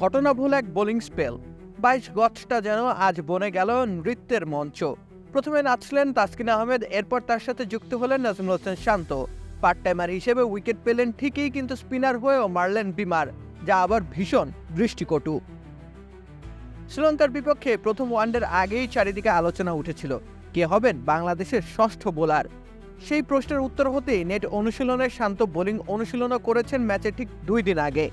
ঘটনাভুল এক bowling spell. বাইশ গছটা যেন আজ বনে গেল নৃত্যের মঞ্চ। প্রথমে নাচলেন তাসকিন আহমেদ, এরপর তার সাথে যুক্ত হলেন নাজমুল হোসেন শান্ত। পার্ট টাইমার হিসেবে উইকেট পেলেন ঠিকই, কিন্তু স্পিনার হয়েও মারলেন বিমার, যা আবার ভীষণ দৃষ্টিকটু। শ্রীলঙ্কার বিপক্ষে প্রথম ওয়ানডের আগেই চারিদিকে আলোচনা উঠেছিল, কে হবেন বাংলাদেশের ষষ্ঠ বোলার? সেই প্রশ্নের উত্তর হতেই নেট অনুশীলনের শান্ত বোলিং অনুশীলনও করেছেন ম্যাচে ঠিক দুই দিন আগে।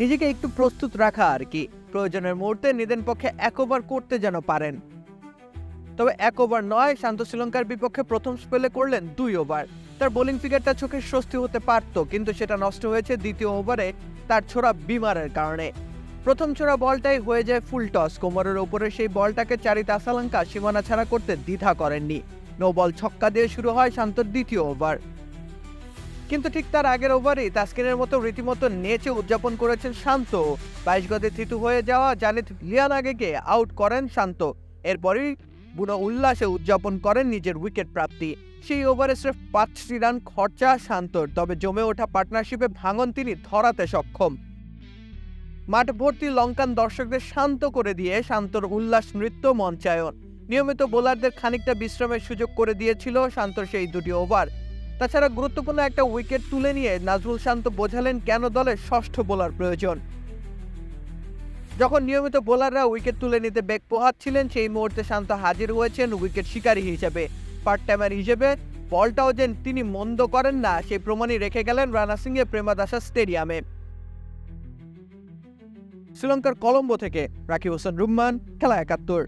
নিজেকে একটু প্রস্তুত রাখা আর কি। প্রয়োজনের মুহূর্তে নিদেন পক্ষে এক ওভার করতে যেন পারেন। তবে এক ওভার নয় শান্ত শ্রীলঙ্কার বিপক্ষে প্রথম স্পেলে করলেন দুই ওভার। তার বোলিং ফিগারটা চোখে স্বস্তি হতে পারত, কিন্তু সেটা নষ্ট হয়েছে দ্বিতীয় ওভারে তার ছোড়া বিমারের কারণে। প্রথম ছোড়া বলটাই হয়ে যায় ফুল টস। কোমরের ওপরে সেই বলটাকে চারি তাসালঙ্কা সীমানা ছাড়া করতে দ্বিধা করেননি। নো বল ছক্কা দিয়ে শুরু হয় শান্তর দ্বিতীয় ওভার। কিন্তু ঠিক তার আগের ওভারেই তাস্কিনের মতো রীতিমতো নেচে উদযাপন করেছেন শান্ত। বাইশ গদে থিতু হয়ে যাওয়া জানিত লিয়ান আগেকে আউট করেন শান্ত। এরপরই বুনো উল্লাসে উদযাপন করেন নিজের উইকেট প্রাপ্তি। সেই ওভারে স্রেফ পাঁচটি রান খরচা শান্তর, তবে জমে ওঠা পার্টনারশিপে ভাঙন তিনি ধরাতে সক্ষম। মাঠ ভর্তি লঙ্কান দর্শকদের শান্ত করে দিয়ে শান্তর উল্লাস নৃত্য মঞ্চায়ন। নিয়মিত বোলারদের খানিকটা বিশ্রামের সুযোগ করে দিয়েছিল শান্তর সেই দুটি ওভার। তাছাড়া গুরুত্বপূর্ণ একটা উইকেট তুলে নিয়ে নাজরুল শান্ত বোঝালেন কেন দলের ষষ্ঠ বোলার প্রয়োজন। যখন নিয়মিত বোলাররা উইকেট তুলে নিতে বেগ পোহাচ্ছিলেন, সেই মুহূর্তে শান্ত হাজির হয়েছেন উইকেট শিকারী হিসেবে। পার্ট টাইমার হিসেবে বলটাও যে তিনি মন্দ করেন না, সেই প্রমাণই রেখে গেলেন রানা সিংয়ে প্রেমাদাসা স্টেডিয়ামে। শ্রীলঙ্কার কলম্বো থেকে রাকিব হোসেন রুম্মান, খেলা একাত্তর।